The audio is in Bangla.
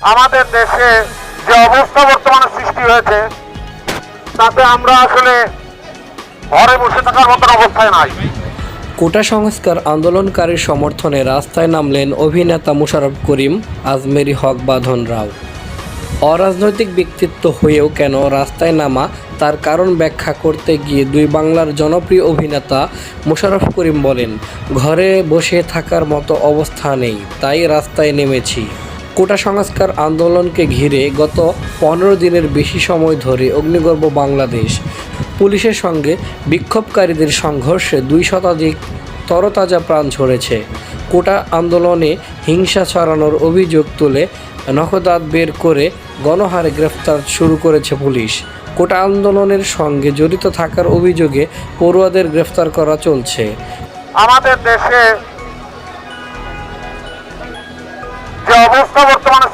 আমাদের দেশে যে অবস্থা বর্তমানে সৃষ্টি হয়েছে, তাতে আমরা আসলে ঘরে বসে থাকার মতন অবস্থায় নাই। কোটা সংস্কার আন্দোলনকারীর সমর্থনে রাস্তায় নামলেন অভিনেতা মুশারফ করিম, আজমেরি হক বাঁধন রাও অরাজনৈতিক ব্যক্তিত্ব হয়েও কেন রাস্তায় নামা, তার কারণ ব্যাখ্যা করতে গিয়ে দুই বাংলার জনপ্রিয় অভিনেতা মোশাররফ করিম বলেন, ঘরে বসে থাকার মতো অবস্থা নেই, তাই রাস্তায় নেমেছি। কোটা সংস্কার আন্দোলনকে ঘিরে গত পনেরো দিনের বেশি সময় ধরে অগ্নিগর্ভ বাংলাদেশ। পুলিশের সঙ্গে বিক্ষোভকারীদের সংঘর্ষে দুই শতাধিক তরতাজা প্রাণ ঝরেছে। কোটা আন্দোলনে হিংসা ছড়ানোর অভিযোগ তুলে নখদাত বের করে গণহারে গ্রেফতার শুরু করেছে পুলিশ। কোটা আন্দোলনের সঙ্গে জড়িত থাকার অভিযোগে পড়ুয়াদের গ্রেফতার করা চলছে। আমাদের দেশে অবস্থা বর্তমানে